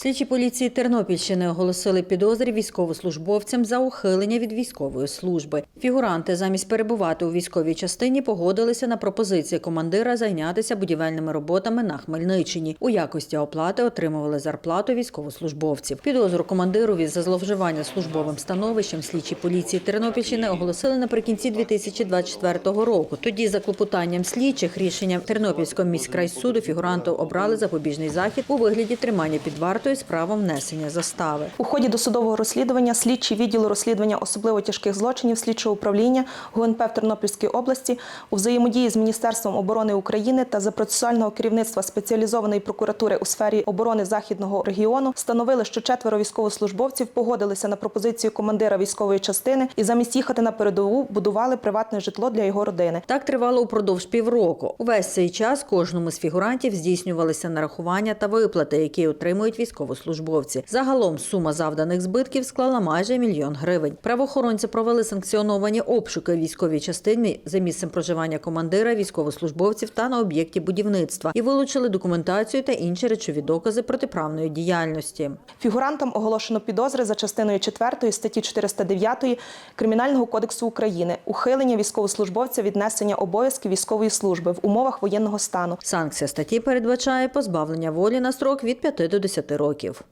Слідчі поліції Тернопільщини оголосили підозри військовослужбовцям за ухилення від військової служби. Фігуранти замість перебувати у військовій частині погодилися на пропозиції командира зайнятися будівельними роботами на Хмельниччині. У якості оплати отримували зарплату військовослужбовців. Підозру командирові за зловживання службовим становищем слідчі поліції Тернопільщини оголосили наприкінці 2024 року. Тоді за клопотанням слідчих рішенням Тернопільського міськрайсуду фігуранту обрали запобіжний захід у вигляді тримання під вартою з правом внесення застави. У ході досудового розслідування слідчі відділу розслідування особливо тяжких злочинів слідчого управління ГУНП в Тернопільській області у взаємодії з Міністерством оборони України та за процесуального керівництва спеціалізованої прокуратури у сфері оборони західного регіону встановили, що четверо військовослужбовців погодилися на пропозицію командира військової частини і замість їхати на передову будували приватне житло для його родини. Так тривало упродовж півроку. Увесь цей час кожному з фігурантів здійснювалися нарахування та виплати, які отримують військовослужбовці. Загалом сума завданих збитків склала майже мільйон гривень. Правоохоронці провели санкціоновані обшуки військовій частині за місцем проживання командира, військовослужбовців та на об'єкті будівництва і вилучили документацію та інші речові докази протиправної діяльності. Фігурантам оголошено підозри за частиною 4 статті 409 Кримінального кодексу України ухилення військовослужбовця від несення обов'язків військової служби в умовах воєнного стану. Санкція статті передбачає позбавлення волі на строк від 5 до 10 років років.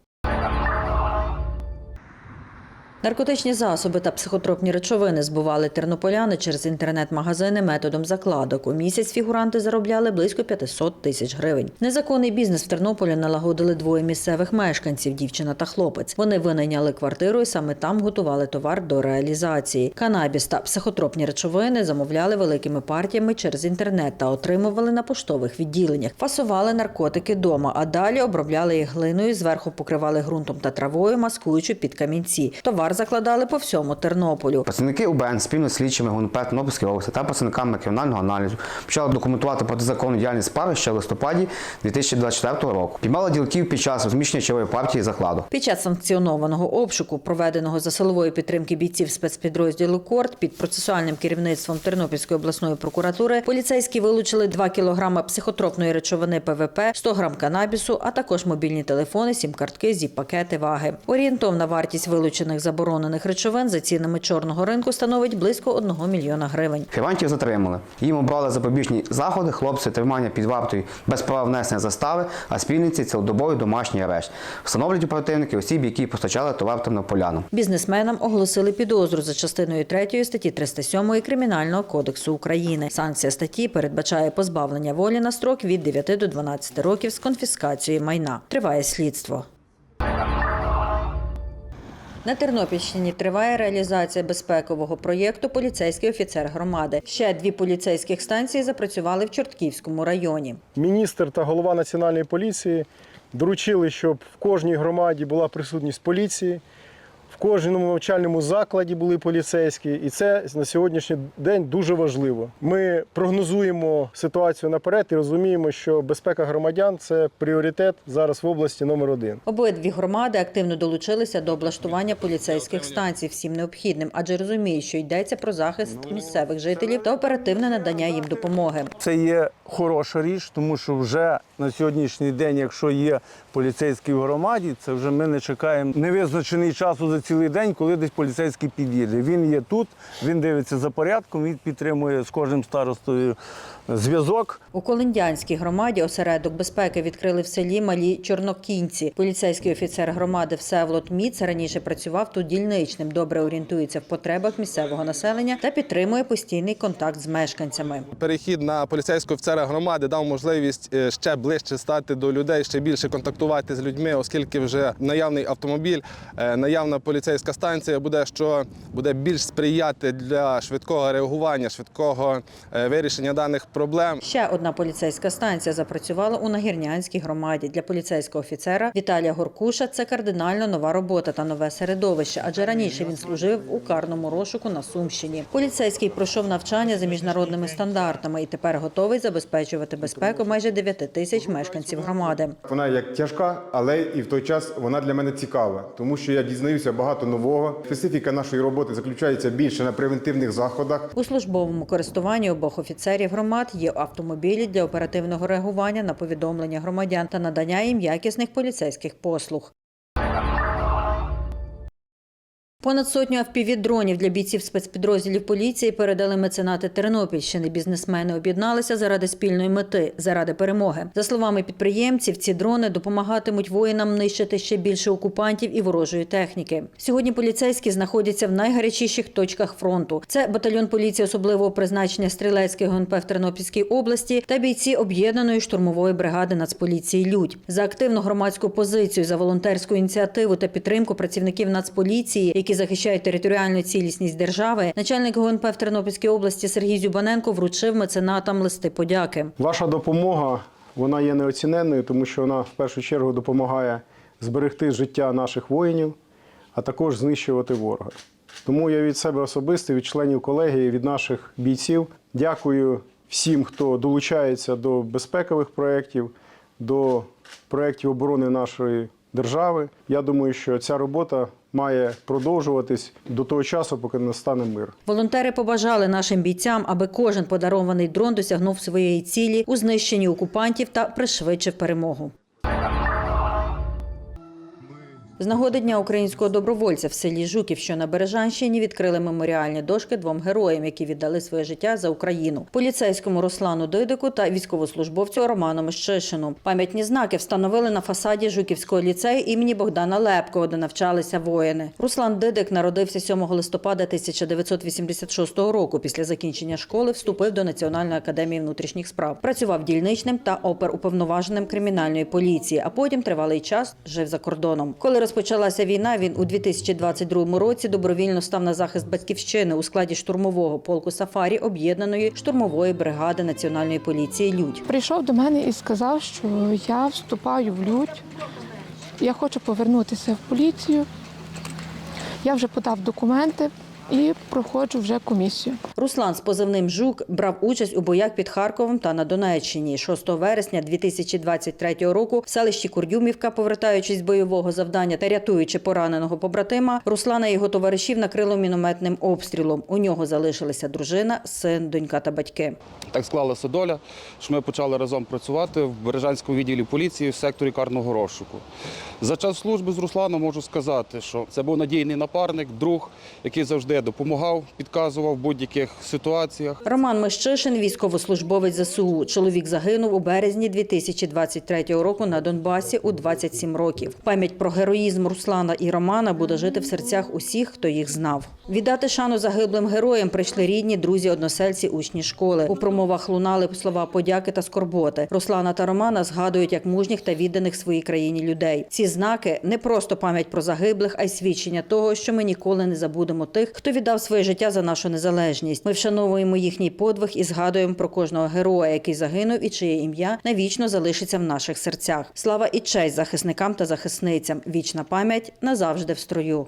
Наркотичні засоби та психотропні речовини збували тернополяни через інтернет-магазини методом закладок. У місяць фігуранти заробляли близько 500 тисяч гривень. Незаконний бізнес в Тернополі налагодили двоє місцевих мешканців дівчина та хлопець. Вони винайняли квартиру і саме там готували товар до реалізації. Канабіс та психотропні речовини замовляли великими партіями через інтернет та отримували на поштових відділеннях. Фасували наркотики дома, а далі обробляли їх глиною, зверху покривали ґрунтом та травою, маскуючи під камінці. Товар закладали по всьому Тернополю. Працівники УБН спільно з слідчими ГУНП Тернопільської області та працівниками кримінального аналізу почали документувати протизаконну діяльність справи ще в листопаді 2024 року. Піймали ділків під час розміщення чолової партії закладу. Під час санкціонованого обшуку, проведеного за силової підтримки бійців спецпідрозділу Корт під процесуальним керівництвом Тернопільської обласної прокуратури, поліцейські вилучили 2 кілограми психотропної речовини ПВП, 100 грам канабісу, а також мобільні телефони, сім-картки, зіп-пакети, ваги. Орієнтовна вартість вилучених заборонених речовин за цінами чорного ринку становить близько 1 мільйона гривень. Фігурантів затримали. Їм обрали запобіжні заходи, хлопці тримання під вартою без права внесення застави, а спільниці цілодобовий домашній арешт. Встановлюють оперативники осіб, які постачали товар тернополянам. Бізнесменам оголосили підозру за частиною 3 статті 307 Кримінального кодексу України. Санкція статті передбачає позбавлення волі на строк від 9 до 12 років з конфіскацією майна. Триває слідство. На Тернопільщині триває реалізація безпекового проєкту Поліцейський офіцер громади. Ще дві поліцейських станції запрацювали в Чортківському районі. Міністр та голова національної поліції доручили, щоб в кожній громаді була присутність поліції, в кожному навчальному закладі були поліцейські, і це на сьогоднішній день дуже важливо. Ми прогнозуємо ситуацію наперед і розуміємо, що безпека громадян це пріоритет зараз в області номер один. Обидві громади активно долучилися до облаштування поліцейських станцій всім необхідним, адже розуміють, що йдеться про захист місцевих жителів та оперативне надання їм допомоги. Це є хороша річ, тому що вже на сьогоднішній день, якщо є поліцейський в громаді, це вже ми не чекаємо невизначений часу за цілий день, коли десь поліцейський під'їде. Він є тут, він дивиться за порядком, він підтримує з кожним старостою зв'язок. У Колиндянській громаді осередок безпеки відкрили в селі Малі Чорнокінці. Поліцейський офіцер громади Всеволод Міц раніше працював тут дільничним, добре орієнтується в потребах місцевого населення та підтримує постійний контакт з мешканцями. Перехід на поліцейського офіцера громади дав можливість е, ще ближче стати до людей, ще більше контактувати з людьми, оскільки вже наявний автомобіль, е, наявна поліцейська станція буде що буде більш сприяти для швидкого реагування, швидкого е, вирішення даних проблем. Ще одна поліцейська станція запрацювала у Нагірнянській громаді. Для поліцейського офіцера Віталія Горкуша це кардинально нова робота та нове середовище, адже раніше він служив у карному розшуку на Сумщині. Поліцейський пройшов навчання за міжнародними стандартами і тепер готовий забезпечувати безпеку майже 9 тисяч тисяч мешканців громади. Вона як тяжка, але і в той час вона для мене цікава, тому що я дізнаюся багато нового. Специфіка нашої роботи заключається більше на превентивних заходах. У службовому користуванні обох офіцерів громад є автомобілі для оперативного реагування на повідомлення громадян та надання їм якісних поліцейських послуг. Понад сотню FPV-дронів для бійців спецпідрозділів поліції передали меценати Тернопільщини. Бізнесмени об'єдналися заради спільної мети, заради перемоги. За словами підприємців, ці дрони допомагатимуть воїнам нищити ще більше окупантів і ворожої техніки. Сьогодні поліцейські знаходяться в найгарячіших точках фронту. Це батальйон поліції особливого призначення стрілецький ГНП в Тернопільській області та бійці об'єднаної штурмової бригади Нацполіції Людь за активну громадську позицію, за волонтерську ініціативу та підтримку працівників Нацполіції, які захищають територіальну цілісність держави. Начальник ГУНП в Тернопільській області Сергій Зюбаненко вручив меценатам листи подяки. Ваша допомога вона є неоціненною, тому що вона в першу чергу допомагає зберегти життя наших воїнів, а також знищувати ворога. Тому я від себе особисто, від членів колегії, від наших бійців дякую всім, хто долучається до безпекових проєктів, до проєктів оборони нашої держави. Я думаю, що ця робота має продовжуватись до того часу, поки не стане мир. Волонтери побажали нашим бійцям, аби кожен подарований дрон досягнув своєї цілі у знищенні окупантів та пришвидшив перемогу. З нагоди Дня українського добровольця в селі Жуків, що на Бережанщині, відкрили меморіальні дошки двом героям, які віддали своє життя за Україну: поліцейському Руслану Дидику та військовослужбовцю Роману Мещишину. Пам'ятні знаки встановили на фасаді Жуківського ліцею імені Богдана Лепкого, де навчалися воїни. Руслан Дидик народився 7 листопада 1986 року. Після закінчення школи вступив до Національної академії внутрішніх справ. Працював дільничним та оперуповноваженим кримінальної поліції, а потім тривалий час жив за кордоном. Коли розпочалася війна, він у 2022 році добровільно став на захист батьківщини у складі штурмового полку Сафарі об'єднаної штурмової бригади Національної поліції Людь. Прийшов до мене і сказав, що я вступаю в людь. я хочу повернутися в поліцію. Я вже подав документи і проходжу вже комісію. Руслан з позивним Жук брав участь у боях під Харковом та на Донеччині. 6 вересня 2023 року в селищі Курдюмівка, повертаючись з бойового завдання та рятуючи пораненого побратима, Руслана і його товаришів накрило мінометним обстрілом. У нього залишилися дружина, син, донька та батьки. Так склалася доля, що ми почали разом працювати в Бережанському відділі поліції в секторі карного розшуку. За час служби з Русланом можу сказати, що це був надійний напарник, друг, який завжди допомагав, підказував в будь-яких ситуаціях. Роман Мещишин, військовослужбовець ЗСУ. Чоловік загинув у березні 2023 року на Донбасі у 27 років. Пам'ять про героїзм Руслана і Романа буде жити в серцях усіх, хто їх знав. Віддати шану загиблим героям прийшли рідні, друзі, односельці, учні школи. У промовах лунали слова подяки та скорботи. Руслана та Романа згадують як мужніх та відданих своїй країні людей. Ці знаки не просто пам'ять про загиблих, а й свідчення того, що ми ніколи не забудемо тих, хто віддав своє життя за нашу незалежність. Ми вшановуємо їхній подвиг і згадуємо про кожного героя, який загинув і чиє ім'я навічно залишиться в наших серцях. Слава і честь захисникам та захисницям. Вічна пам'ять назавжди в строю.